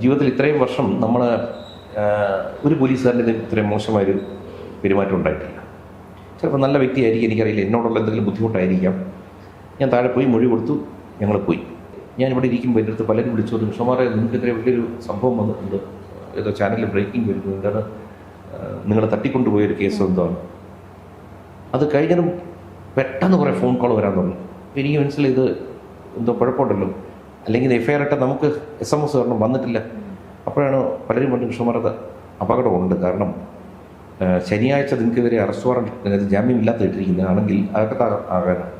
ജീവിതത്തിൽ ഇത്രയും വർഷം നമ്മൾ ഒരു പോലീസുകാരന്റെ ഇത്രയും മോശമായൊരു പെരുമാറ്റം ഉണ്ടായിട്ടില്ല. ചിലപ്പോൾ നല്ല വ്യക്തിയായിരിക്കും എനിക്കറിയില്ല. എന്നോടുള്ള എന്തെങ്കിലും ബുദ്ധിമുട്ടായിരിക്കാം. ഞാൻ താഴെ പോയി മൊഴി കൊടുത്തു ഞങ്ങൾ പോയി. ഞാൻ ഇവിടെ ഇരിക്കുമ്പോൾ എന്റെ അടുത്ത് പലരും വിളിച്ചു നിങ്ങൾക്ക് നിങ്ങൾക്കെതിരെ വലിയൊരു സംഭവം വന്നിട്ടുണ്ട്. ഏതോ ചാനലിൽ ബ്രേക്കിംഗ് വരുന്നു. എന്താണ് നിങ്ങളെ തട്ടിക്കൊണ്ടുപോയൊരു കേസ് എന്താണ്? അത് കഴിഞ്ഞതും പെട്ടെന്ന് കുറേ ഫോൺ കോൾ വരാൻ തുടങ്ങി. എനിക്ക് മനസ്സിലായി ഇത് എന്തോ കുഴപ്പമുണ്ടല്ലോ. അല്ലെങ്കിൽ എഫ് ഐ ആർ ഇട്ട നമുക്ക് എസ് എം എസ് കാരണം വന്നിട്ടില്ല. അപ്പോഴാണ് പലരും പറഞ്ഞു കൃഷ്ണമാരത് അപകടമുണ്ട് കാരണം ശനിയാഴ്ച നിങ്ങൾക്കെതിരെ അറസ്റ്റ് വാറണ്ട് ജാമ്യം ജാമ്യമില്ലാത്ത ഇട്ടിരിക്കുന്നതാണെങ്കിൽ അതൊക്കെ ആകാനാണ്.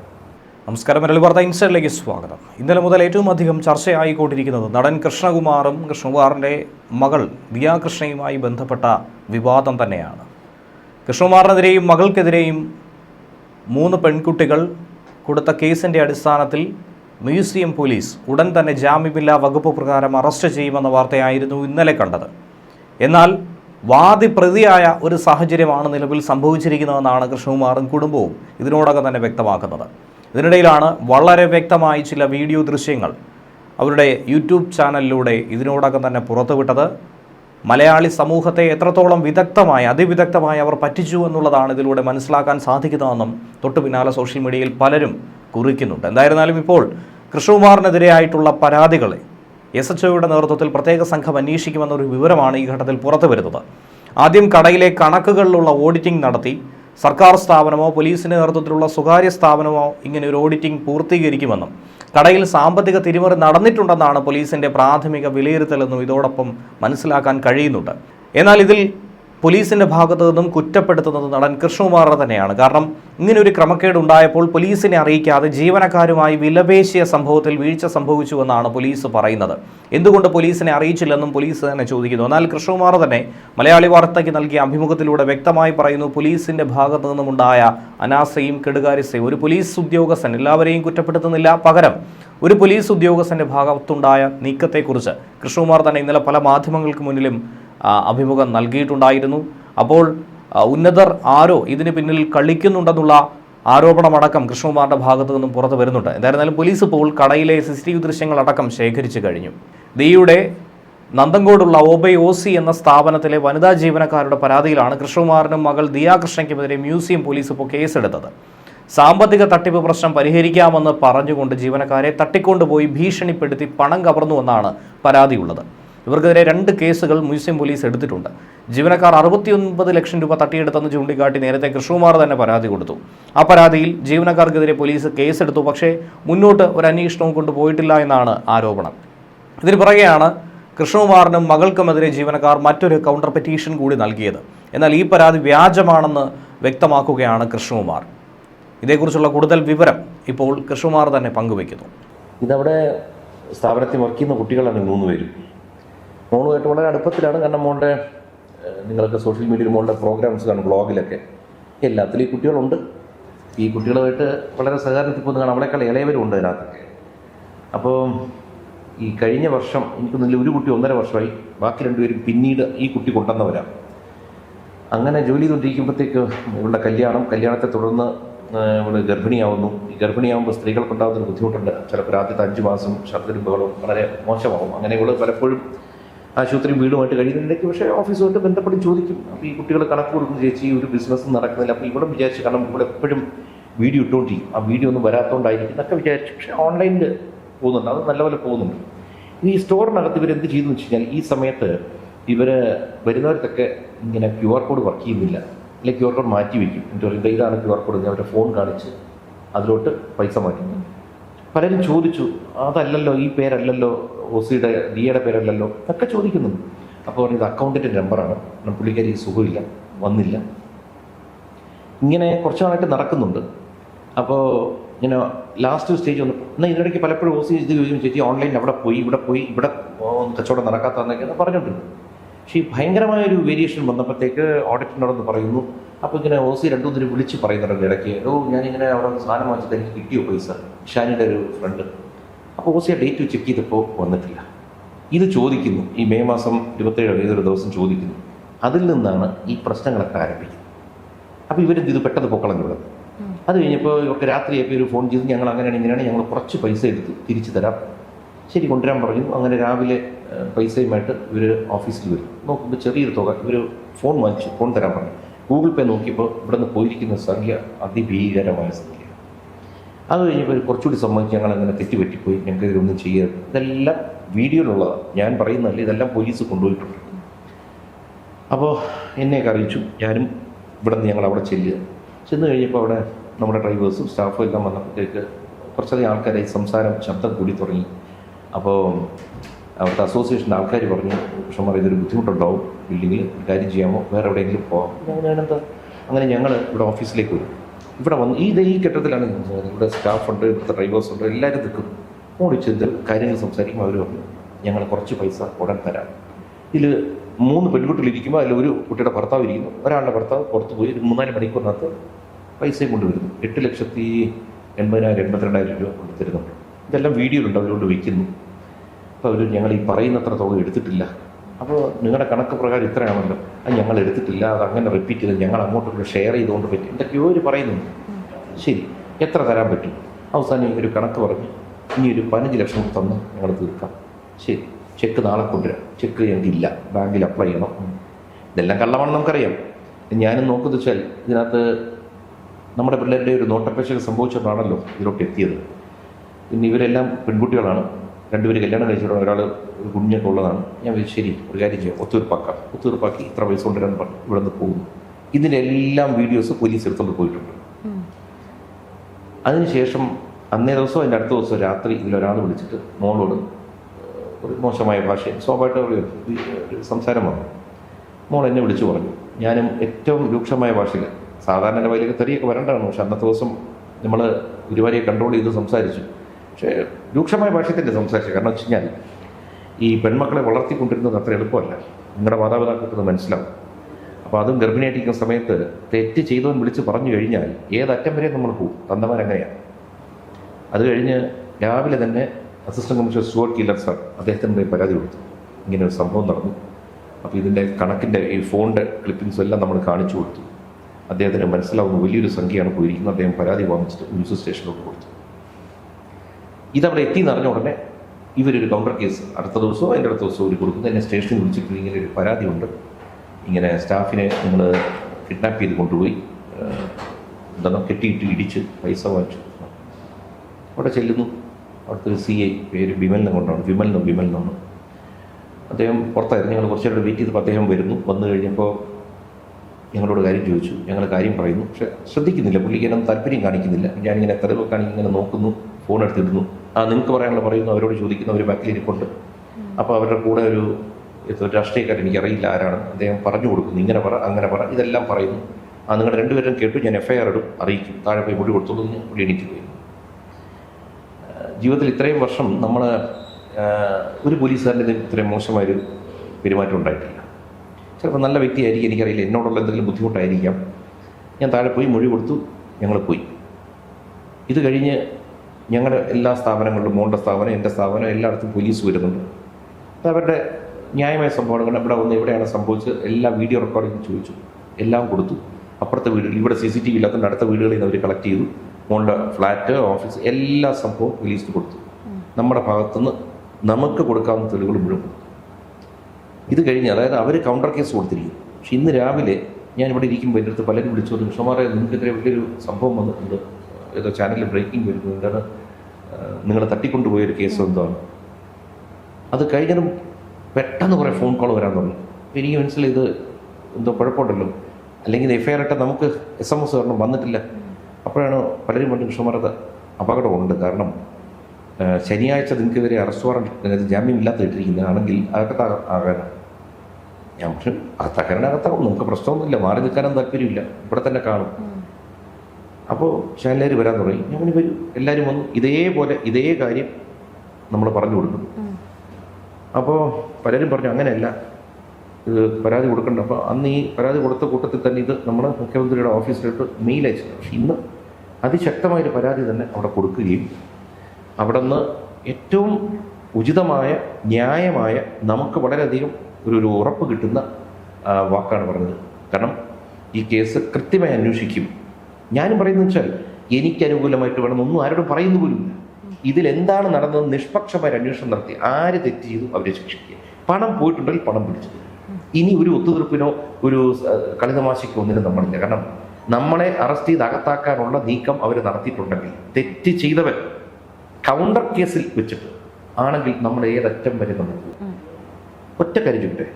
നമസ്കാരം. മലയാളി വാർത്ത ഇൻസൈഡിലേക്ക് സ്വാഗതം. ഇന്നലെ മുതൽ ഏറ്റവും അധികം ചർച്ചയായിക്കൊണ്ടിരിക്കുന്നത് നടൻ കൃഷ്ണകുമാറും കൃഷ്ണകുമാറിന്റെ മകൾ ദിയാ കൃഷ്ണയുമായി ബന്ധപ്പെട്ട വിവാദം തന്നെയാണ്. കൃഷ്ണകുമാറിനെതിരെയും മകൾക്കെതിരെയും മൂന്ന് പെൺകുട്ടികൾ കൊടുത്ത കേസിന്റെ അടിസ്ഥാനത്തിൽ മ്യൂസിയം പോലീസ് ഉടൻ തന്നെ ജാമ്യമില്ലാ വകുപ്പ് പ്രകാരം അറസ്റ്റ് ചെയ്യുമെന്ന വാർത്തയായിരുന്നു ഇന്നലെ കണ്ടത്. എന്നാൽ വാദി പ്രതിയായ ഒരു സാഹചര്യമാണ് നിലവിൽ സംഭവിച്ചിരിക്കുന്നതെന്നാണ് കൃഷ്ണകുമാറും കുടുംബവും ഇതിനോടകം തന്നെ വ്യക്തമാക്കുന്നത്. ഇതിനിടയിലാണ് വളരെ വ്യക്തമായി ചില വീഡിയോ ദൃശ്യങ്ങൾ അവരുടെ യൂട്യൂബ് ചാനലിലൂടെ ഇതിനോടകം തന്നെ പുറത്തുവിട്ടത്. മലയാളി സമൂഹത്തെ എത്രത്തോളം വിദഗ്ധമായി അതിവിദഗ്ധമായി അവർ പറ്റിച്ചു എന്നുള്ളതാണ് ഇതിലൂടെ മനസ്സിലാക്കാൻ സാധിക്കുന്നതെന്നും തൊട്ടു പിന്നാലെ സോഷ്യൽ മീഡിയയിൽ പലരും കുറിക്കുന്നുണ്ട്. എന്തായിരുന്നാലും ഇപ്പോൾ കൃഷ്ണകുമാറിനെതിരെയായിട്ടുള്ള പരാതികളെ എസ് എച്ച് ഒയുടെ നേതൃത്വത്തിൽ പ്രത്യേക സംഘം അന്വേഷിക്കുമെന്നൊരു വിവരമാണ് ഈ ഘട്ടത്തിൽ പുറത്തു വരുന്നത്. ആദ്യം കടയിലെ കണക്കുകളിലുള്ള ഓഡിറ്റിംഗ് നടത്തി സർക്കാർ സ്ഥാപനമോ പോലീസിന്റെ നേതൃത്വത്തിലുള്ള സ്വകാര്യ സ്ഥാപനമോ ഇങ്ങനെ ഒരു ഓഡിറ്റിംഗ് പൂർത്തീകരിക്കുമെന്നും കടയിൽ സാമ്പത്തിക തിരിമറി നടന്നിട്ടുണ്ടെന്നാണ് പോലീസിന്റെ പ്രാഥമിക വിലയിരുത്തലെന്നും ഇതോടൊപ്പം മനസ്സിലാക്കാൻ കഴിയുന്നുണ്ട്. എന്നാൽ ഇതിൽ പോലീസിന്റെ ഭാഗത്തു നിന്നും കുറ്റപ്പെടുത്തുന്നത് നടൻ കൃഷ്ണകുമാറിനെ തന്നെയാണ്. കാരണം ഇങ്ങനെ ഒരു ക്രമക്കേട് ഉണ്ടായപ്പോൾ പോലീസിനെ അറിയിക്കാതെ ജീവനക്കാരുമായി വിലപേശിയ സംഭവത്തിൽ വീഴ്ച സംഭവിച്ചുവെന്നാണ് പോലീസ് പറയുന്നത്. എന്തുകൊണ്ട് പോലീസിനെ അറിയിച്ചില്ലെന്നും പോലീസ് തന്നെ ചോദിക്കുന്നു. എന്നാൽ കൃഷ്ണകുമാർ തന്നെ മലയാളി വാർത്തയ്ക്ക് നൽകിയ അഭിമുഖത്തിലൂടെ വ്യക്തമായി പറയുന്നു പോലീസിന്റെ ഭാഗത്തു നിന്നുമുണ്ടായ അനാസയും കെടുകാര്യസ്ഥയും. ഒരു പോലീസ് ഉദ്യോഗസ്ഥൻ എല്ലാവരെയും കുറ്റപ്പെടുത്തുന്നില്ല. പകരം ഒരു പോലീസ് ഉദ്യോഗസ്ഥന്റെ ഭാഗത്തുണ്ടായ നീക്കത്തെക്കുറിച്ച് കൃഷ്ണകുമാർ തന്നെ ഇന്നലെ പല മാധ്യമങ്ങൾക്ക് മുന്നിലും അഭിമുഖം നൽകിയിട്ടുണ്ടായിരുന്നു. അപ്പോൾ ഉന്നതർ ആരോ ഇതിന് പിന്നിൽ കളിക്കുന്നുണ്ടെന്നുള്ള ആരോപണമടക്കം കൃഷ്ണകുമാറിന്റെ ഭാഗത്തു നിന്നും പുറത്തു വരുന്നുണ്ട്. എന്തായിരുന്നാലും പോലീസ് ഇപ്പോൾ കടയിലെ സി സി ടി വി ദൃശ്യങ്ങളടക്കം ശേഖരിച്ചു കഴിഞ്ഞു. ദിയുടെ നന്ദങ്കോടുള്ള ഒബൈ ഒ സി എന്ന സ്ഥാപനത്തിലെ വനിതാ ജീവനക്കാരുടെ പരാതിയിലാണ് കൃഷ്ണകുമാറിനും മകൾ ദിയാ കൃഷ്ണയ്ക്കുമെതിരെ മ്യൂസിയം പോലീസ് ഇപ്പോൾ കേസെടുത്തത്. സാമ്പത്തിക തട്ടിപ്പ് പ്രശ്നം പരിഹരിക്കാമെന്ന് പറഞ്ഞുകൊണ്ട് ജീവനക്കാരെ തട്ടിക്കൊണ്ടുപോയി ഭീഷണിപ്പെടുത്തി പണം കവർന്നുവെന്നാണ് പരാതിയുള്ളത്. ഇവർക്കെതിരെ രണ്ട് കേസുകൾ മ്യൂസിയം പോലീസ് എടുത്തിട്ടുണ്ട്. ജീവനക്കാർ അറുപത്തിയൊൻപത് ലക്ഷം രൂപ തട്ടിയെടുത്തെന്ന് ചൂണ്ടിക്കാട്ടി നേരത്തെ കൃഷ്ണകുമാർ തന്നെ പരാതി കൊടുത്തു. ആ പരാതിയിൽ ജീവനക്കാർക്കെതിരെ പോലീസ് കേസെടുത്തു. പക്ഷേ മുന്നോട്ട് ഒരു അന്വേഷണവും കൊണ്ടുപോയിട്ടില്ല എന്നാണ് ആരോപണം. ഇതിന് പുറകെയാണ് കൃഷ്ണകുമാറിനും മകൾക്കുമെതിരെ ജീവനക്കാർ മറ്റൊരു കൗണ്ടർ പെറ്റീഷൻ കൂടി നൽകിയത്. എന്നാൽ ഈ പരാതി വ്യാജമാണെന്ന് വ്യക്തമാക്കുകയാണ് കൃഷ്ണകുമാർ. ഇതേക്കുറിച്ചുള്ള കൂടുതൽ വിവരം ഇപ്പോൾ കൃഷ്ണകുമാർ തന്നെ പങ്കുവയ്ക്കുന്നു. ഇതവിടെ സ്ഥാപനത്തിൽ വർക്ക് ചെയ്യുന്ന കുട്ടികളാണ് മൂന്ന് പേരും. മോളുമായിട്ട് വളരെ അടുപ്പത്തിലാണ്. കാരണം മോളുടെ നിങ്ങൾക്ക് സോഷ്യൽ മീഡിയയിൽ മോളുടെ പ്രോഗ്രാംസ് കാണും ബ്ലോഗിലൊക്കെ എല്ലാത്തിലും ഈ കുട്ടികളുണ്ട്. ഈ കുട്ടികളുമായിട്ട് വളരെ സഹകരണത്തിൽ പോകുന്ന കാണാം. അവളെക്കാൾ ഇളയവരും ഉണ്ട് അതിനകത്തൊക്കെ. അപ്പോൾ ഈ കഴിഞ്ഞ വർഷം എനിക്ക് നല്ല ഒരു കുട്ടി ഒന്നര വർഷമായി. ബാക്കി രണ്ടുപേരും പിന്നീട് ഈ കുട്ടി കൊണ്ടുവന്നവരാണ്. അങ്ങനെ ജോലി ചെയ്തുകൊണ്ടിരിക്കുമ്പോഴത്തേക്ക് ഇവളുടെ കല്യാണം കല്യാണത്തെ തുടർന്ന് ഇവൾ ഗർഭിണിയാവുന്നു. ഈ ഗർഭിണിയാവുമ്പോൾ സ്ത്രീകൾക്കുണ്ടാകുന്ന ഒരു ബുദ്ധിമുട്ടുണ്ട്. ചിലപ്പോൾ ആദ്യത്തെ അഞ്ച് മാസം ശബ്ദരും വളരെ മോശമാവും. അങ്ങനെ ഇവൾ പലപ്പോഴും ആശുപത്രിയും വീടുമായിട്ട് കഴിയുന്നതിനിടയ്ക്ക് പക്ഷേ ഓഫീസുമായിട്ട് ബന്ധപ്പെട്ട് ചോദിക്കും. അപ്പോൾ ഈ കുട്ടികൾ കണക്ക് കൊടുക്കുന്ന ചേച്ചി ഈ ഒരു ബിസിനസ് നടക്കുന്നില്ല. അപ്പോൾ ഇവിടെ വിചാരിച്ചു കാരണം ഇവിടെ എപ്പോഴും വീഡിയോ ഇട്ടുകൊണ്ടിരിക്കും ആ വീഡിയോ ഒന്നും വരാത്തതുകൊണ്ടായിരിക്കും എന്നൊക്കെ വിചാരിച്ചു പക്ഷേ ഓൺലൈനിൽ പോകുന്നുണ്ട്. അത് നല്ലപോലെ പോകുന്നുണ്ട്. ഈ സ്റ്റോറിനകത്ത് ഇവരെന്ത് ചെയ്തു വെച്ച് കഴിഞ്ഞാൽ ഈ സമയത്ത് ഇവർ വരുന്നവർക്കൊക്കെ ഇങ്ങനെ ക്യു ആർ കോഡ് വർക്ക് ചെയ്യുന്നില്ല. അല്ലെങ്കിൽ ക്യു ആർ കോഡ് മാറ്റി വയ്ക്കും എന്നിട്ട് പറയും "ദേ ഇതാണ് ക്യു ആർ കോഡ് അവരുടെ ഫോൺ കാണിച്ച് അതിലോട്ട് പൈസ മാറ്റുന്നു പലരും ചോദിച്ചു അതല്ലല്ലോ ഈ പേരല്ലല്ലോ ഓസിയുടെ ഡിയുടെ പേരല്ലല്ലോ? ഒക്കെ ചോദിക്കുന്നുണ്ട് അപ്പോൾ പറഞ്ഞത് അക്കൗണ്ടിന്റെ നമ്പറാണ്. പുള്ളിക്കാരി സുഖമില്ല വന്നില്ല. ഇങ്ങനെ കുറച്ച് നാളായിട്ട് നടക്കുന്നുണ്ട്. അപ്പോൾ ഇങ്ങനെ ലാസ്റ്റ് സ്റ്റേജ് വന്നു എന്നാൽ ഇതിനിടയ്ക്ക് പലപ്പോഴും ഓസി ഇത് ചോദിക്കും ചേച്ചി ഓൺലൈനിൽ അവിടെ പോയി ഇവിടെ പോയി ഇവിടെ കച്ചവടം നടക്കാത്തതെന്നൊക്കെ പറഞ്ഞിട്ടുണ്ട് പക്ഷേ ഈ ഭയങ്കരമായൊരു വേരിയേഷൻ വന്നപ്പോഴത്തേക്ക് ഓഡിറ്റിനോടൊന്ന് പറയുന്നു. അപ്പോൾ ഇങ്ങനെ ഓസി രണ്ടു മൂന്നിന് വിളിച്ച് പറയുന്നുണ്ട് ഇടയ്ക്ക്. ഓ ഞാനിങ്ങനെ അവിടെ നിന്ന് സാധനം വാങ്ങിച്ചത് എനിക്ക് കിട്ടിയോ പൈസ? ഷാനിയുടെ ഒരു ഫ്രണ്ട് അപ്പോൾ ഓസി ആ ഡേറ്റ് ചെക്ക് ചെയ്തപ്പോൾ വന്നിട്ടില്ല. ഇത് ചോദിക്കുന്നു. ഈ മെയ് മാസം ഇരുപത്തേഴോ ഏതൊരു ദിവസം ചോദിക്കുന്നു. അതിൽ നിന്നാണ് ഈ പ്രശ്നങ്ങളൊക്കെ ആരംഭിക്കുന്നത്. അപ്പോൾ ഇവരെന്ത് ഇത് പെട്ടെന്ന് പൊക്കളഞ്ഞു വിടും. അത് കഴിഞ്ഞപ്പോൾ ഇവർക്ക് രാത്രിയൊക്കെ ഒരു ഫോൺ ചെയ്ത് ഞങ്ങൾ അങ്ങനെയാണ് ഇങ്ങനെയാണ് ഞങ്ങൾ കുറച്ച് പൈസ എടുത്ത് തിരിച്ചു തരാം. ശരി കൊണ്ടുവരാൻ പറഞ്ഞു. അങ്ങനെ രാവിലെ പൈസയുമായിട്ട് ഇവർ ഓഫീസിൽ വരും. നോക്കുമ്പോൾ ചെറിയൊരു തുക ഇവർ ഫോൺ വാങ്ങിച്ചു ഫോൺ തരാൻ പറഞ്ഞു. ഗൂഗിൾ പേ നോക്കിയപ്പോൾ ഇവിടുന്ന് പോയിരിക്കുന്ന സംഖ്യ അതിഭീകരമായ സംഖ്യ അത് കഴിഞ്ഞപ്പോൾ കുറച്ചുകൂടി സംബന്ധിച്ച് ഞങ്ങൾ അങ്ങനെ തെറ്റുപറ്റിപ്പോയി ഞങ്ങൾക്ക് ഇതിലൊന്നും ചെയ്യരുത്. ഇതെല്ലാം വീഡിയോയിലുള്ളതാണ്. ഞാൻ പറയുന്നതല്ല ഇതെല്ലാം പോലീസ് കൊണ്ടുപോയിട്ടുണ്ട്. അപ്പോൾ എന്നെയൊക്കെ അറിയിച്ചു. ഞാനും ഇവിടെ നിന്ന് ഞങ്ങൾ അവിടെ ചെല്ലുക. ചെന്ന് കഴിഞ്ഞപ്പോൾ അവിടെ നമ്മുടെ ഡ്രൈവേഴ്സും സ്റ്റാഫും എല്ലാം വന്നപ്പോഴത്തേക്ക് കുറച്ചധികം ആൾക്കാരായി സംസാരം ശബ്ദം കൂടി തുടങ്ങി. അപ്പോൾ അവിടുത്തെ അസോസിയേഷന്റെ ആൾക്കാർ പറഞ്ഞു പക്ഷേ ഇതൊരു ബുദ്ധിമുട്ടുണ്ടാവും. ഒരു കാര്യം ചെയ്യാമോ? വേറെ എവിടെയെങ്കിലും ഞാൻ എന്താ അങ്ങനെ ഞങ്ങൾ ഇവിടെ ഓഫീസിലേക്ക് വരും. ഇവിടെ വന്ന് ഈ ഈ പോകുന്നത്. ഇവിടെ സ്റ്റാഫുണ്ട് ഇവിടുത്തെ ഡ്രൈവേഴ്സ് ഉണ്ട് എല്ലാവരും നിൽക്കും. ഓടി ചെന്ന് കാര്യങ്ങൾ സംസാരിക്കുമ്പോൾ അവർ പറഞ്ഞു ഞങ്ങൾ കുറച്ച് പൈസ ഉടൻ തരാം. ഇതിൽ മൂന്ന് പെൺകുട്ടികൾ ഇരിക്കുമ്പോൾ അതിൽ ഒരു കുട്ടിയുടെ ഭർത്താവ് ഇരിക്കുന്നു. ഒരാളുടെ ഭർത്താവ് പുറത്ത് പോയി ഒരു മൂന്നാൽ മണിക്കൂറിനകത്ത് പൈസയും കൊണ്ടുവരുന്നു. എട്ട് ലക്ഷത്തി എൺപതിനായിരം എൺപത്തിരണ്ടായിരം രൂപ കൊണ്ട് തരുന്നുണ്ട് ഇതെല്ലാം വീഡിയോയിലുണ്ട് അവരോട് വയ്ക്കുന്നു അപ്പോൾ അവർ ഞങ്ങൾ ഈ പറയുന്നത്ര തുക എടുത്തിട്ടില്ല. അപ്പോൾ നിങ്ങളുടെ കണക്ക് പ്രകാരം ഇത്രയാണല്ലോ. അത് ഞങ്ങൾ എടുത്തിട്ടില്ല അത് അങ്ങനെ റിപ്പീറ്റ് ചെയ്ത് ഞങ്ങൾ അങ്ങോട്ട് ഷെയർ ചെയ്തുകൊണ്ട് പറ്റും. എന്തൊക്കെയോ ഒരു പറയുന്നുണ്ട്? ശരി എത്ര തരാൻ പറ്റും? അവസാനം ഒരു കണക്ക് പറഞ്ഞ് ഇനി ഒരു പതിനഞ്ച് ലക്ഷം തന്നു ഞങ്ങൾ തീർക്കാം. ശരി ചെക്ക് നാളെ കൊണ്ടുവരാം. ചെക്ക് ഞങ്ങൾക്കില്ല. ബാങ്കിൽ അപ്ലൈ ചെയ്യണം. ഇതെല്ലാം കള്ളമാണെന്ന് നമുക്കറിയാം. ഞാനും നോക്കുന്നത് വെച്ചാൽ ഇതിനകത്ത് നമ്മുടെ പിള്ളേരുടെ ഒരു നോട്ടപ്പേശ സംഭവിച്ചതാണല്ലോ ഇതിലോട്ട് എത്തിയത്. പിന്നെ ഇവരെല്ലാം പെൺകുട്ടികളാണ്. രണ്ടുപേര് കല്യാണം കഴിച്ചിട്ടുണ്ട് ഒരാൾ ഒരു കുഞ്ഞൊക്കെ ഉള്ളതാണ്. ഞാൻ ശരി ഒരു കാര്യം ചെയ്യാം. ഒത്തുതീർപ്പാക്കാം. ഒത്തുതീർപ്പാക്കി ഇത്ര പൈസ കൊണ്ടുവരാൻ പറഞ്ഞു ഇവിടെ നിന്ന് പോകുന്നു. ഇതിനെല്ലാം വീഡിയോസ് പോലീസ് എടുത്തുകൊണ്ട് പോയിട്ടുണ്ട്. അതിനുശേഷം അന്നേ ദിവസം അതിന്റെ അടുത്ത ദിവസം രാത്രി ഇതിലൊരാൾ വിളിച്ചിട്ട് മോളോട് ഒരു മോശമായ ഭാഷ സ്വാഭാവികമായിട്ട് സംസാരം വന്നു. മോൾ എന്നെ വിളിച്ചു പറഞ്ഞു. ഞാനും ഏറ്റവും രൂക്ഷമായ ഭാഷയിൽ സാധാരണ എന്റെ വയലൊക്കെ തെറിയൊക്കെ വരേണ്ടതാണ്. പക്ഷെ അന്നത്തെ ദിവസം നമ്മൾ ഗുരുവാരിയെ കൺട്രോൾ ചെയ്ത് സംസാരിച്ചു. പക്ഷേ രൂക്ഷമായ ഭാഷ തന്നെ സംസാരിച്ചു കാരണം വെച്ച് കഴിഞ്ഞാൽ ഈ പെൺമക്കളെ വളർത്തിക്കൊണ്ടിരുന്നത് അത്ര എളുപ്പമല്ല. നിങ്ങളുടെ മാതാപിതാക്കൾക്കൊന്ന് മനസ്സിലാവും. അപ്പോൾ അതും ഗർഭിണിയായിട്ടിരിക്കുന്ന സമയത്ത് തെറ്റ് ചെയ്തവൻ വിളിച്ച് പറഞ്ഞു കഴിഞ്ഞാൽ ഏതറ്റം വരെ നമ്മൾ പോകും തന്തമാരങ്ങനെയാണ് അത് കഴിഞ്ഞ് രാവിലെ തന്നെ assistant commissioner Stuart Killer sir അദ്ദേഹത്തിന്റെ പരാതി കൊടുത്തു. ഇങ്ങനെ ഒരു സംഭവം നടന്നു. അപ്പോൾ ഇതിന്റെ കണക്കിന്റെ ഈ ഫോണിന്റെ ക്ലിപ്പിംഗ്സ് എല്ലാം നമ്മൾ കാണിച്ചു കൊടുത്തു. അദ്ദേഹത്തിന് മനസ്സിലാവുന്ന വലിയൊരു സംഖ്യയാണ് പോയിരിക്കുന്നത്. അദ്ദേഹം പരാതി വാങ്ങിച്ചിട്ട് പോലീസ് സ്റ്റേഷനിലോട്ട് കൊടുത്തു. ഇതവിടെ എത്തി എന്ന് അറിഞ്ഞ ഉടനെ ഇവരൊരു കൗണ്ടർ കേസ് അടുത്ത ദിവസവും അതിന്റെ അടുത്ത ദിവസവും ഒരു കൊടുക്കുന്നു. എന്നെ സ്റ്റേഷനിൽ വിളിച്ചിട്ട് ഇങ്ങനെ ഒരു പരാതിയുണ്ട് ഇങ്ങനെ സ്റ്റാഫിനെ നിങ്ങൾ കിഡ്നാപ്പ് ചെയ്ത് കൊണ്ടുപോയി. എന്താണോ കെട്ടിയിട്ട് ഇടിച്ച് പൈസ വാങ്ങിച്ചു. അവിടെ ചെല്ലുന്നു. അവിടുത്തെ ഒരു സി ഐ പേര് വിമലിനെ കൊണ്ടാണ്. വിമലിനോ വിമലിനൊന്ന് അദ്ദേഹം പുറത്തായിരുന്നു. ഞങ്ങൾ കുറച്ച് നേരം വെയിറ്റ് ചെയ്തപ്പോൾ അദ്ദേഹം വരുന്നു. വന്നു കഴിഞ്ഞപ്പോൾ ഞങ്ങളോട് കാര്യം ചോദിച്ചു. ഞങ്ങൾ കാര്യം പറയുന്നു. പക്ഷെ ശ്രദ്ധിക്കുന്നില്ല. പുള്ളിക്ക് താല്പര്യം കാണിക്കുന്നില്ല. ഞാനിങ്ങനെ തെളിവ് കാണിക്കുന്ന നോക്കുന്നു. ഫോൺ എടുത്തിരുന്നു. ആ നിങ്ങൾക്ക് പറയാനുള്ള പറയുന്നു അവരോട് ചോദിക്കുന്ന ഒരു ബാക്കിൽ ഇരിപ്പുണ്ട് അപ്പോൾ അവരുടെ കൂടെ ഒരു രാഷ്ട്രീയക്കാരൻ എനിക്കറിയില്ല ആരാണ് അദ്ദേഹം പറഞ്ഞു കൊടുക്കുന്നു ഇങ്ങനെ പറ അങ്ങനെ പറ ഇതെല്ലാം പറയുന്നു. ആ നിങ്ങൾ രണ്ടുപേരും കേട്ടു ഞാൻ എഫ് ഐ ആർ ഇടും അറിയിക്കും. താഴെ പോയി മുടി കൊടുത്തോളൂ പുള്ളി എണീറ്റ് പോയി. ജീവിതത്തിൽ ഇത്രയും വർഷം നമ്മൾ ഒരു പോലീസുകാരന്റെ ഇത്രയും മോശമായൊരു പെരുമാറ്റം ഉണ്ടായിട്ടില്ല. ചിലപ്പോൾ നല്ല വ്യക്തിയായിരിക്കും എനിക്കറിയില്ല എന്നോടുള്ള എന്തെങ്കിലും ബുദ്ധിമുട്ടായിരിക്കാം. ഞാൻ താഴെ പോയി മൊഴി കൊടുത്തു ഞങ്ങൾ പോയി. ഇത് കഴിഞ്ഞ് ഞങ്ങളുടെ എല്ലാ സ്ഥാപനങ്ങളിലും മോളുടെ സ്ഥാപനം എന്റെ സ്ഥാപനം എല്ലായിടത്തും പോലീസ് വരുന്നുണ്ട്. അവരുടെ ന്യായമായ സംഭവങ്ങൾ ഇവിടെ വന്ന് എവിടെയാണ് സംഭവിച്ചത്? എല്ലാ വീഡിയോ റെക്കോർഡിംഗ് ചോദിച്ചു. എല്ലാം കൊടുത്തു. അപ്പുറത്തെ വീടുകൾ ഇവിടെ സി സി ടി വി ഇല്ലാത്തതുകൊണ്ട് അടുത്ത വീടുകളിൽ നിന്ന് അവർ കളക്ട് ചെയ്തു. മോളുടെ ഫ്ലാറ്റ് ഓഫീസ് എല്ലാ സംഭവവും പോലീസിന് കൊടുത്തു. നമ്മുടെ ഭാഗത്തുനിന്ന് നമുക്ക് കൊടുക്കാവുന്ന തെളിവുകൾ മുഴുവൻ കൊടുത്തു. ഇത് കഴിഞ്ഞ് അതായത് അവർ കൗണ്ടർ കേസ് കൊടുത്തിരിക്കും പക്ഷെ ഇന്ന് രാവിലെ ഞാൻ ഇവിടെ ഇരിക്കുമ്പോൾ എന്റെ അടുത്ത് പലരും വിളിച്ചു കൃഷ്ണമാരെ നിങ്ങൾക്കെതിരെ വലിയൊരു സംഭവം വന്നിട്ടുണ്ട്. ഏതോ ചാനലിൽ ബ്രേക്കിംഗ് വരുന്നു. എന്താണ് നിങ്ങൾ തട്ടിക്കൊണ്ടുപോയൊരു കേസ് എന്താണ്? അത് കഴിഞ്ഞതും പെട്ടെന്ന് കുറേ ഫോൺ കോൾ വരാൻ തുടങ്ങി. എനിക്ക് മനസ്സിലായി ഇത് എന്തോ കുഴപ്പമുണ്ടല്ലോ. അല്ലെങ്കിൽ എഫ് ഐ ആർ ഇട്ട നമുക്ക് എസ് എം എസ് വരണം വന്നിട്ടില്ല. അപ്പോഴാണ് പലരും പറഞ്ഞു കൃഷ്ണമാരത് അപകടമുണ്ട്. കാരണം ആ, ശനിയാഴ്ച നിങ്ങൾക്കെതിരെ അറസ്റ്റ് വാറണ്ട്. ജാമ്യം ഇല്ലാത്ത ഇട്ടിരിക്കുന്നതാണെങ്കിൽ അകത്ത് ആകാനാണ് ഞാൻ പക്ഷെ തകരണകത്താവും നമുക്ക് പ്രശ്നമൊന്നുമില്ല. മാറി നിൽക്കാനും താല്പര്യമില്ല. ഇവിടെ തന്നെ കാണും. അപ്പോൾ ചാനലുകാർ വരാൻ തുടങ്ങി. ഞാൻ പറഞ്ഞു വരും എല്ലാവരും വന്നു. ഇതേപോലെ ഇതേ കാര്യം നമ്മൾ പറഞ്ഞു കൊടുക്കും അപ്പോൾ പലരും പറഞ്ഞു അങ്ങനെയല്ല. ഇത് പരാതി കൊടുക്കണ്ട. അപ്പോൾ അന്ന് ഈ പരാതി കൊടുത്ത കൂട്ടത്തിൽ തന്നെ ഇത് നമ്മൾ മുഖ്യമന്ത്രിയുടെ ഓഫീസിലോട്ട് മെയിൽ അയച്ചു പക്ഷെ ഇന്ന് അതിശക്തമായൊരു പരാതി തന്നെ അവിടെ കൊടുക്കുകയും അവിടെ നിന്ന് ഏറ്റവും ഉചിതമായ ന്യായമായ നമുക്ക് വളരെയധികം ഒരു ഒരു ഉറപ്പ് കിട്ടുന്ന വാക്കാണ് പറഞ്ഞത്. കാരണം ഈ കേസ് കൃത്യമായി അന്വേഷിക്കും. ഞാനും പറയുന്നത് വെച്ചാൽ എനിക്ക് അനുകൂലമായിട്ട് വേണം ഒന്നും ആരോടും പറയുന്നു പോലും ഇതിൽ എന്താണ് നടന്നത്? നിഷ്പക്ഷമായ അന്വേഷണം നടത്തി. ആര് തെറ്റ് ചെയ്തു? അവരെ ശിക്ഷിക്കുക. പണം പോയിട്ടുണ്ടെങ്കിൽ പണം പിടിച്ചു. ഇനി ഒരു ഒത്തുതീർപ്പിനോ ഒരു കളിതമാശയ്ക്കോ ഒന്നിനും നമ്മളില്ല. കാരണം നമ്മളെ അറസ്റ്റ് ചെയ്ത് അകത്താക്കാനുള്ള നീക്കം അവർ നടത്തിയിട്ടുണ്ടെങ്കിൽ തെറ്റ് ചെയ്തവൻ കൗണ്ടർ കേസിൽ വെച്ചിട്ട് ആണെങ്കിൽ നമ്മൾ ഏതറ്റം വരെ നമുക്ക് ഒറ്റ കാര്യം ചോദിക്കട്ടെ?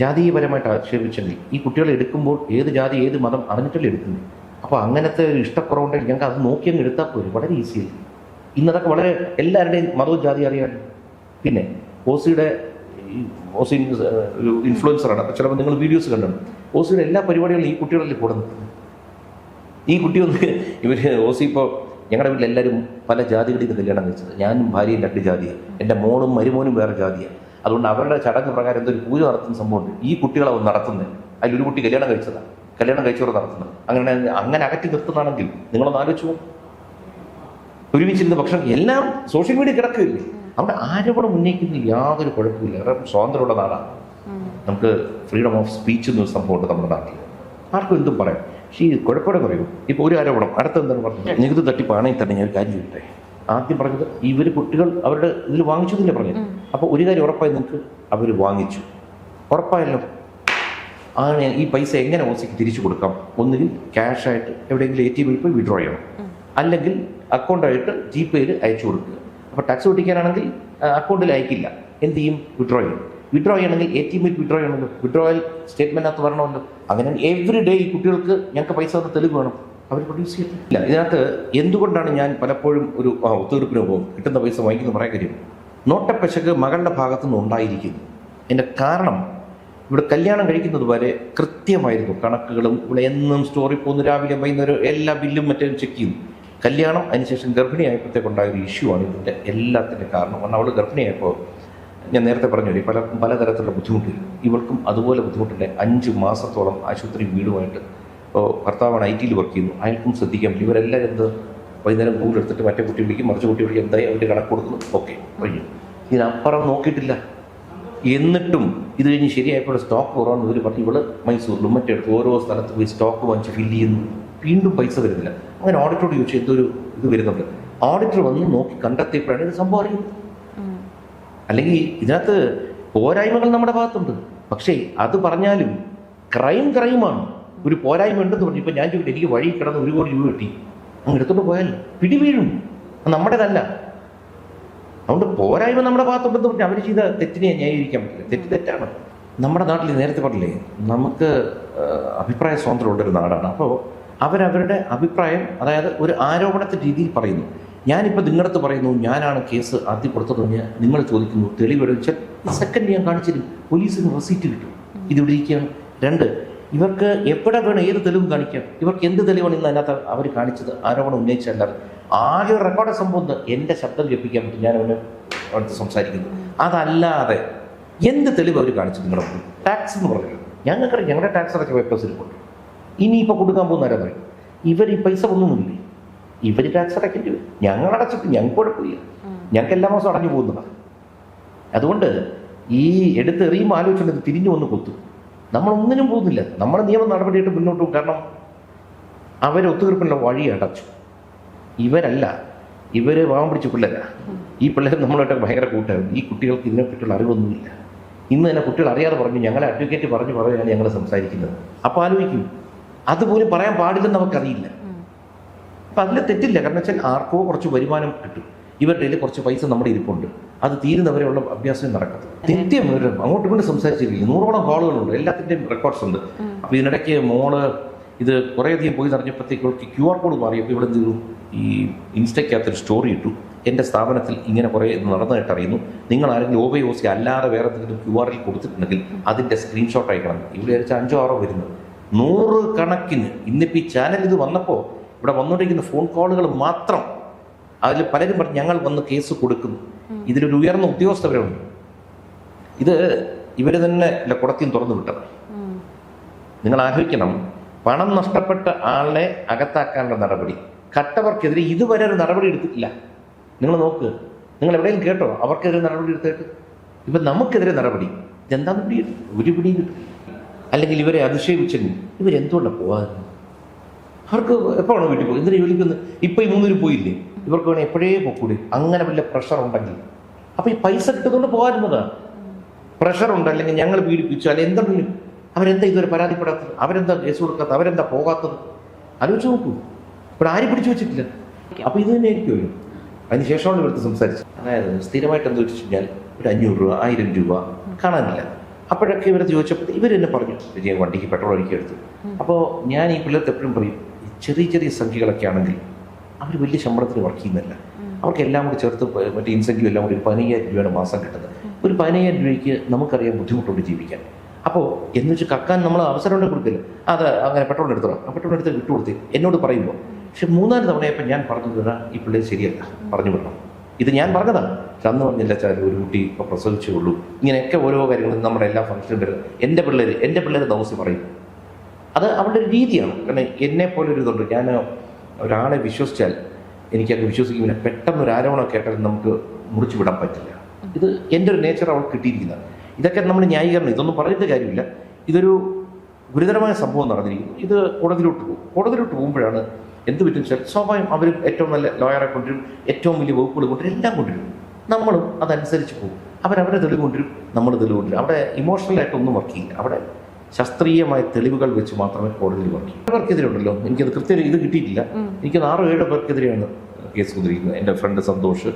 ജാതീയപരമായിട്ട് ആക്ഷേപിച്ചെങ്കിൽ ഈ കുട്ടികളെ എടുക്കുമ്പോൾ ഏത് ജാതി ഏത് മതം അറിഞ്ഞിട്ടല്ലേ എടുക്കുന്നത്? അപ്പോൾ അങ്ങനത്തെ ഒരു ഇഷ്ടക്കുറവുണ്ടെങ്കിൽ ഞങ്ങൾക്ക് അത് നോക്കി അങ്ങ് എടുത്താൽ പോലും വളരെ ഈസിയാണ് ഇന്നതൊക്കെ വളരെ എല്ലാവരുടെയും മതവും ജാതി അറിയാണ് പിന്നെ ഓസിയുടെ ഓസി ഒരു ഇൻഫ്ലുവൻസറാണ് അപ്പോൾ ചിലപ്പോൾ നിങ്ങൾ വീഡിയോസ് കണ്ടിട്ടുണ്ട് ഓസിയുടെ എല്ലാ പരിപാടികളും ഈ കുട്ടികളിൽ കൂടുന്നത്? ഈ കുട്ടി ഒന്ന് ഇവർ ഓസി ഇപ്പോൾ ഞങ്ങളുടെ വീട്ടിൽ എല്ലാവരും പല ജാതികളിൽ കല്യാണം കഴിച്ചത്. ഞാനും ഭാര്യയും രണ്ട് ജാതിയാണ് എന്റെ മോളും മരുമോനും വേറെ ജാതിയാണ് അതുകൊണ്ട് അവരുടെ ചടങ്ങ് പ്രകാരം എന്തൊരു പൂജ നടത്തുന്ന സംഭവമുണ്ട്. ഈ കുട്ടികളെ നടത്തുന്നത് അതിലൊരു കുട്ടി കല്യാണം കഴിച്ചതാണ് കല്യാണം കഴിച്ചവർ നടത്തുന്നത്. അങ്ങനെ അങ്ങനെ അകറ്റി നിർത്തുന്നതാണെങ്കിൽ നിങ്ങളൊന്ന് ആലോചിച്ചു. ഒരുമിച്ചിരുന്ന ഭക്ഷണം എല്ലാം സോഷ്യൽ മീഡിയ കിടക്കില്ലേ അവിടെ ആരോപണം ഉന്നയിക്കുന്ന യാതൊരു കുഴപ്പമില്ല കാരണം സ്വാതന്ത്ര്യമുള്ള നാടാണ്. നമുക്ക് ഫ്രീഡം ഓഫ് സ്പീച്ച് എന്നൊരു സംഭവമുണ്ട് നമ്മുടെ നാട്ടിൽ. ആർക്കും എന്തും പറയാം. പക്ഷേ ഈ കുഴപ്പമില്ല പറയൂ. ഇപ്പോൾ ഒരു ആരോപണം അടുത്ത എന്താണ് പറഞ്ഞത്? നികുതി തട്ടിപ്പാണെങ്കിൽ തന്നെ ഞാൻ ഒരു കാര്യം ചോദിക്കട്ടെ? ആദ്യം പറഞ്ഞത് ഇവർ കുട്ടികൾ അവരുടെ ഇതിൽ വാങ്ങിച്ചു എന്നല്ലേ പറഞ്ഞത്? അപ്പോൾ ഒരു കാര്യം ഉറപ്പായി നിങ്ങൾക്ക് അവർ വാങ്ങിച്ചു. ഉറപ്പായല്ലോ. അങ്ങനെ ഈ പൈസ എങ്ങനെ ഓസിക്ക് തിരിച്ചു കൊടുക്കാം? ഒന്നുകിൽ ക്യാഷായിട്ട് എവിടെയെങ്കിലും എ ടി എമ്മിൽ പോയി വിഡ്രോ ചെയ്യണം. അല്ലെങ്കിൽ അക്കൗണ്ടായിട്ട് ജി പേയിൽ അയച്ചു കൊടുക്കുക. അപ്പോൾ ടാക്സ് പൊട്ടിക്കാനാണെങ്കിൽ അക്കൗണ്ടിൽ അയക്കില്ല. എന്ത് ചെയ്യും? വിഡ്രോ ചെയ്യും. വിഡ്രോ ചെയ്യണമെങ്കിൽ എ ടി എമ്മിൽ വിഡ്രോ ചെയ്യണമല്ലോ. വിഡ്രോയൽ സ്റ്റേറ്റ്മെന്റിനകത്ത് വരണമല്ലോ. അങ്ങനെ എവറി ഡേ ഈ കുട്ടികൾക്ക് ഞങ്ങൾക്ക് പൈസ തന്ന തെളിവ് വേണം. അവർ പ്രൊഡ്യൂസ് ചെയ്യത്തില്ല ഇതിനകത്ത് എന്തുകൊണ്ടാണ് ഞാൻ പലപ്പോഴും ഒരു ഒത്തുതീർപ്പിന് പോകും? കിട്ടുന്ന പൈസ വാങ്ങിക്കുന്ന പറയാൻ കാര്യം. നോട്ടപ്പശക്ക് മകളുടെ ഭാഗത്തു നിന്ന് ഉണ്ടായിരിക്കുന്നു. എന്റെ കാരണം ഇവിടെ കല്യാണം കഴിക്കുന്നത് വരെ കൃത്യമായിരുന്നു. കണക്കുകളും ഇവിടെ എന്നും സ്റ്റോറി പോകുന്നു. രാവിലെ വൈകുന്നേരം എല്ലാ ബില്ലും മറ്റേ ചെക്ക് ചെയ്യും. കല്യാണം അതിനുശേഷം ഗർഭിണിയായപ്പോഴത്തേക്കുണ്ടായ ഒരു ഇഷ്യൂ ആണ് ഇതിന്റെ എല്ലാത്തിന്റെ കാരണം. കാരണം അവൾ ഗർഭിണിയായപ്പോൾ ഞാൻ നേരത്തെ പറഞ്ഞു പല പലതരത്തിലുള്ള ബുദ്ധിമുട്ട്. ഇവൾക്കും അതുപോലെ ബുദ്ധിമുട്ടുണ്ട് അഞ്ച് മാസത്തോളം ആശുപത്രി വീടുമായിട്ട്. ഇപ്പോൾ ഭർത്താവാണ് ഐ ടിയിൽ വർക്ക് ചെയ്യുന്നു. അയാൾക്കും ശ്രദ്ധിക്കാൻ പറ്റും. ഇവരെല്ലാം എന്ത്? വൈകുന്നേരം എടുത്തിട്ട് മറ്റേ കുട്ടി വിളിക്കും. മറിച്ച് കുട്ടി വിളിക്കും. എന്തായി അവർ കണക്ക് കൊടുക്കുന്നു? ഓക്കെ കഴിഞ്ഞു. ഇതിനപ്പുറം നോക്കിയിട്ടില്ല. എന്നിട്ടും ഇത് കഴിഞ്ഞ് ശരിയായപ്പോൾ സ്റ്റോക്ക് കുറവാണ് ഇവർ പറഞ്ഞു. ഇവൾ മൈസൂരിലും മറ്റെടുത്ത് ഓരോ സ്ഥലത്ത് പോയി സ്റ്റോക്ക് വാങ്ങിച്ച് ഫില്ല് ചെയ്യുന്നു. വീണ്ടും പൈസ വരുന്നില്ല. അങ്ങനെ ഓഡിറ്ററോട് ചോദിച്ചു എന്തൊരു ഇത് വരുന്നുണ്ട്? ഓഡിറ്റർ വന്ന് നോക്കി കണ്ടെത്തിയപ്പോഴാണ് ഇത് സംഭവം അറിയുന്നത്. അല്ലെങ്കിൽ ഇതിനകത്ത് പോരായ്മകൾ നമ്മുടെ ഭാഗത്തുണ്ട്. പക്ഷേ അത് പറഞ്ഞാലും ക്രൈം ക്രൈമാണ് ഒരു പോരായ്മ ഉണ്ടെന്ന് പറഞ്ഞു. ഇപ്പം ഞാൻ ചോദിക്കട്ടെ എനിക്ക് വഴി കിടന്ന് ഒരു കോടി രൂപ കിട്ടി. അങ്ങ് എടുത്തോണ്ട് പോയാൽ പിടി വീഴും നമ്മുടേതല്ല. അതുകൊണ്ട് പോരായ്മ നമ്മുടെ ഭാഗത്തുണ്ടെന്ന് പറഞ്ഞാൽ അവർ ചെയ്ത തെറ്റിനെ ന്യായീകരിക്കാൻ പറ്റില്ല. തെറ്റ് തെറ്റാണ്. നമ്മുടെ നാട്ടിൽ നേരത്തെ പറഞ്ഞില്ലേ നമുക്ക് അഭിപ്രായ സ്വാതന്ത്ര്യമുള്ളൊരു നാടാണ്. അപ്പോൾ അവരവരുടെ അഭിപ്രായം അതായത് ഒരു ആരോപണത്തിന്റെ രീതിയിൽ പറയുന്നു. ഞാനിപ്പോൾ നിങ്ങളുടെ അടുത്ത് പറയുന്നു ഞാനാണ് കേസ് ആദ്യം കൊടുത്തതെന്ന് നിങ്ങൾ ചോദിക്കുന്നു തെളിവ് വെച്ചാൽ സെക്കൻഡ് ഞാൻ കാണിച്ചിരും പോലീസിന് റെസീറ്റ് കിട്ടും. ഇതിവിടെ ഇരിക്കുകയാണ്. രണ്ട് ഇവർക്ക് എവിടെ വേണം ഏത് തെളിവും കാണിക്കാം? ഇവർക്ക് എന്ത് തെളിവാണ് ഇന്ന് അതിനകത്ത് അവർ കാണിച്ചത്? ആരോപണം ഉന്നയിച്ചല്ലാതെ ആകെ ഒരു റെക്കോർഡ് സംഭവം. എന്റെ ശബ്ദം ജപ്പിക്കാൻ പറ്റും. ഞാൻ അവന് അടുത്ത് സംസാരിക്കുന്നു. അതല്ലാതെ എന്ത് തെളിവ് അവർ കാണിച്ചു നിങ്ങളുടെ ടാക്സ് എന്ന് പറഞ്ഞു ഞങ്ങൾക്ക് ഞങ്ങളുടെ ടാക്സ് അടച്ച പേപ്പേഴ്സ് ഇനി ഇനിയിപ്പോൾ കൊടുക്കാൻ പോകുന്ന പറയും? ഇവർ ഈ പൈസ ഒന്നുമില്ലേ ഇവർ ടാക്സ് അടയ്ക്കേണ്ടി വരും. ഞങ്ങൾ അടച്ചിട്ട് ഞങ്ങൾക്ക് കുഴപ്പമില്ല ഞങ്ങൾക്ക് എല്ലാ മാസവും അടഞ്ഞു പോകുന്നതാണ് അതുകൊണ്ട് ഈ എടുത്തെറിയുമ്പോൾ ആലോചിച്ചുകൊണ്ട് തിരിഞ്ഞു വന്ന് കൊത്തും. നമ്മളൊന്നിനും പോകുന്നില്ല. നമ്മൾ നിയമ നടപടിയായിട്ട് മുന്നോട്ട് പോകും. കാരണം അവരൊത്തുതീർപ്പിനുള്ള വഴി അടച്ചു. ഇവരല്ല. ഇവർ പാവം പിടിച്ച പിള്ളേരാ. ഈ പിള്ളേർ നമ്മളായിട്ട് ഭയങ്കര കൂട്ടായിരുന്നു ഈ കുട്ടികൾക്ക് ഇതിനെപ്പറ്റിയുള്ള അറിവൊന്നുമില്ല. ഇന്ന് തന്നെ കുട്ടികൾ അറിയാതെ പറഞ്ഞു ഞങ്ങളെ അഡ്വക്കേറ്റ് പറഞ്ഞു പറയാനാണ് ഞങ്ങൾ സംസാരിക്കുന്നത്. അപ്പോൾ ആലോചിക്കും. അതുപോലും പറയാൻ പാടില്ലെന്ന് നമുക്കറിയില്ല. അപ്പം അതിൽ തെറ്റില്ല. കാരണം വെച്ചാൽ ആർക്കോ കുറച്ച് വരുമാനം കിട്ടും. ഇവരുടെ കയ്യിൽ കുറച്ച് പൈസ നമ്മുടെ ഇരിപ്പുണ്ട്. അത് തീരുന്നവരെയുള്ള അഭ്യാസം നടക്കത്തില്ല. തെറ്റിയ അങ്ങോട്ട് അങ്ങോട്ടും കൊണ്ട് സംസാരിച്ചിരിക്കും നൂറോളം കോളുകളുണ്ട്. എല്ലാത്തിന്റെയും റെക്കോർഡ്സ് ഉണ്ട്. അപ്പോൾ ഇതിനിടയ്ക്ക് മോൾ ഇത് കുറേയധികം പോയി നിറഞ്ഞപ്പോഴത്തേക്ക് ക്യു ആർ കോഡ് മാറിയപ്പോൾ ഇവിടെ എന്ത് ചെയ്തു? ഈ ഇൻസ്റ്റയ്ക്കകത്തൊരു സ്റ്റോറി ഇട്ടു. എന്റെ സ്ഥാപനത്തിൽ ഇങ്ങനെ കുറേ ഇത് നടന്നതായിട്ട് അറിയുന്നു. നിങ്ങൾ ആരെങ്കിലും ഓബി ഓസി അല്ലാതെ വേറെ എന്തെങ്കിലും ക്യു ആറിൽ കൊടുത്തിട്ടുണ്ടെങ്കിൽ അതിന്റെ സ്ക്രീൻഷോട്ട് അയക്കണം. ഇവിടെ വെച്ചാൽ അഞ്ചോ ആറോ വരുന്നു. നൂറ് കണക്കിന് ഇന്നിപ്പോൾ ഈ ചാനൽ ഇത് വന്നപ്പോൾ ഇവിടെ വന്നുകൊണ്ടിരിക്കുന്ന ഫോൺ കോളുകൾ മാത്രം അതിൽ പലരും പറഞ്ഞ് ഞങ്ങൾ വന്ന് കേസ് കൊടുക്കുന്നു. ഇതിലൊരു ഉയർന്ന ഉദ്യോഗസ്ഥവരുണ്ട്. ഇത് ഇവർ തന്നെ ഇല്ല കുടത്തിയും തുറന്നു വിട്ടത്. നിങ്ങൾ ആലോചിക്കണം പണം നഷ്ടപ്പെട്ട ആളെ അകത്താക്കാനുള്ള നടപടി. കട്ടവർക്കെതിരെ ഇതുവരെ ഒരു നടപടി എടുത്തിട്ടില്ല. നിങ്ങൾ നോക്ക്. നിങ്ങൾ എവിടെയും കേട്ടോ? അവർക്കെതിരെ നടപടി എടുത്തിട്ട്. ഇപ്പം നമുക്കെതിരെ നടപടി. ഇതെന്താന്ന് പിടി ഒരു കിട്ടും. അല്ലെങ്കിൽ ഇവരെ അധിക്ഷേപിച്ചെങ്കിൽ ഇവരെന്തുകൊണ്ടാണ് പോകാതെ അവർക്ക് എപ്പോഴാണ് വീട്ടിൽ പോകും എന്തിനാ ജോലിക്ക് വന്ന് ഇപ്പം ഈ മൂന്നിന് പോയില്ലേ? ഇവർക്ക് വേണേൽ എപ്പോഴേ പോക്കൂടെ? അങ്ങനെ വല്ല പ്രഷർ ഉണ്ടെങ്കിൽ. അപ്പം ഈ പൈസ കിട്ടുന്നതുകൊണ്ട് പോകാറുന്നതാ പ്രഷർ ഉണ്ട്. അല്ലെങ്കിൽ ഞങ്ങൾ പീഡിപ്പിച്ചു. അല്ലെങ്കിൽ എന്തെങ്കിലും അവരെന്താ ഇതുവരെ പരാതിപ്പെടാത്തത്? അവരെന്താ കേസ് കൊടുക്കാത്തത്? അവരെന്താ പോകാത്തത്? ആലോചിച്ച് നോക്കൂ. ഇവിടെ ആരും പിടിച്ചു വെച്ചിട്ടില്ല. അപ്പൊ ഇത് തന്നെ ആയിരിക്കുമല്ലോ അതിനുശേഷമാണ് ഇവിടുത്തെ സംസാരിച്ചത്. അതായത് സ്ഥിരമായിട്ട് എന്താ വെച്ച് ഒരു അഞ്ഞൂറ് രൂപ ആയിരം രൂപ കാണാനില്ല. അപ്പോഴൊക്കെ ഇവരെ ചോദിച്ചപ്പോൾ ഇവർ തന്നെ പറഞ്ഞു വിജയൻ വണ്ടിക്ക് പെട്രോൾ അടിക്കുക എടുത്തു. അപ്പോൾ ഞാൻ ഈ പിള്ളേർക്ക് എപ്പോഴും പറയും ചെറിയ ചെറിയ സംഖ്യകളൊക്കെ ആണെങ്കിൽ അവർ വലിയ ശമ്പളത്തിന് വർക്ക് ചെയ്യുന്നില്ല. അവർക്ക് എല്ലാം കൂടി ചേർത്ത് മറ്റേ ഇൻസെന്റീവ് എല്ലാം കൂടി ഒരു പതിനയ്യായിരം രൂപയാണ് മാസം കിട്ടുന്നത്. ഒരു പതിനയ്യായിരം രൂപയ്ക്ക് നമുക്കറിയാം ബുദ്ധിമുട്ടുണ്ട് ജീവിക്കാൻ. അപ്പോൾ എന്ന് വെച്ച് കക്കാൻ നമ്മൾ അവസരം ഉണ്ടെങ്കിൽ കൊടുക്കില്ല അത് അങ്ങനെ പെട്രോൾ എടുത്തോ ആ പെട്രോൾ എടുത്ത് വിട്ടു കൊടുത്തേ എന്നോട് പറയുമ്പോൾ പക്ഷെ മൂന്നാൽ തവണയപ്പോൾ ഞാൻ പറഞ്ഞു തരാം ഈ പിള്ളേർ ശരിയല്ല. പറഞ്ഞു വിടണം. ഇത് ഞാൻ പറഞ്ഞതാണ് അന്ന് പറഞ്ഞില്ല ചാൽ ഒരു കുട്ടി ഇപ്പോൾ പ്രസവിച്ചേ ഉള്ളൂ. ഇങ്ങനെയൊക്കെ ഓരോ കാര്യങ്ങളും നമ്മുടെ എല്ലാ ഫംഗ്ഷനും വരുന്നത്. എന്റെ പിള്ളേർ എന്റെ പിള്ളേർ ദൗസ്യം പറയും. അത് അവരുടെ ഒരു രീതിയാണ്. കാരണം എന്നെ പോലെ ഒരു ഇതുണ്ട്. ഞാൻ ഒരാളെ വിശ്വസിച്ചാൽ എനിക്കത് വിശ്വസിക്കുമ്പോൾ പെട്ടെന്ന് ഒരു ആരോപണം കേട്ടാൽ നമുക്ക് മുറിച്ചു വിടാൻ പറ്റില്ല. ഇത് എന്റെ ഒരു നേച്ചർ അവൾക്ക് കിട്ടിയിരിക്കുന്നത്. ഇതൊക്കെ നമ്മൾ ന്യായീകരണം. ഇതൊന്നും പറഞ്ഞിട്ട് കാര്യമില്ല. ഇതൊരു ഗുരുതരമായ സംഭവം നടന്നിരിക്കുന്നു. ഇത് കോടതിയിലോട്ട് പോകും. കോടതിയിലോട്ട് പോകുമ്പോഴാണ് എന്ത് പറ്റും വെച്ചാൽ സ്വാഭാവികം അവർ ഏറ്റവും നല്ല ലോയറെ കൊണ്ടുവരും ഏറ്റവും വലിയ വകുപ്പുകൾ കൊണ്ടുവരും എല്ലാം കൊണ്ടുവരും. നമ്മളും അതനുസരിച്ച് പോകും. അവരവരെ തെളിവ് കൊണ്ടുവരും നമ്മൾ തെളിവ് കൊണ്ടുവരും. അവിടെ ഇമോഷണലായിട്ട് ഒന്നും വർക്ക് ചെയ്യില്ല. അവിടെ ശാസ്ത്രീയമായ തെളിവുകൾ വെച്ച് മാത്രമേ കോടതിയിൽ വർക്ക് ചെയ്യൂ. പേർക്കെതിരെ ഉണ്ടല്ലോ എനിക്കത് കൃത്യം ഇത് കിട്ടിയിട്ടില്ല. എനിക്ക് ആറോ ഏഴ് പേർക്കെതിരെയാണ് കേസ് കൊണ്ടിരിക്കുന്നത് എന്റെ ഫ്രണ്ട് സന്തോഷ്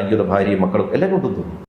എനിക്കത് ഭാര്യയും മക്കളും എല്ലാം കൊണ്ടും തോന്നുന്നു.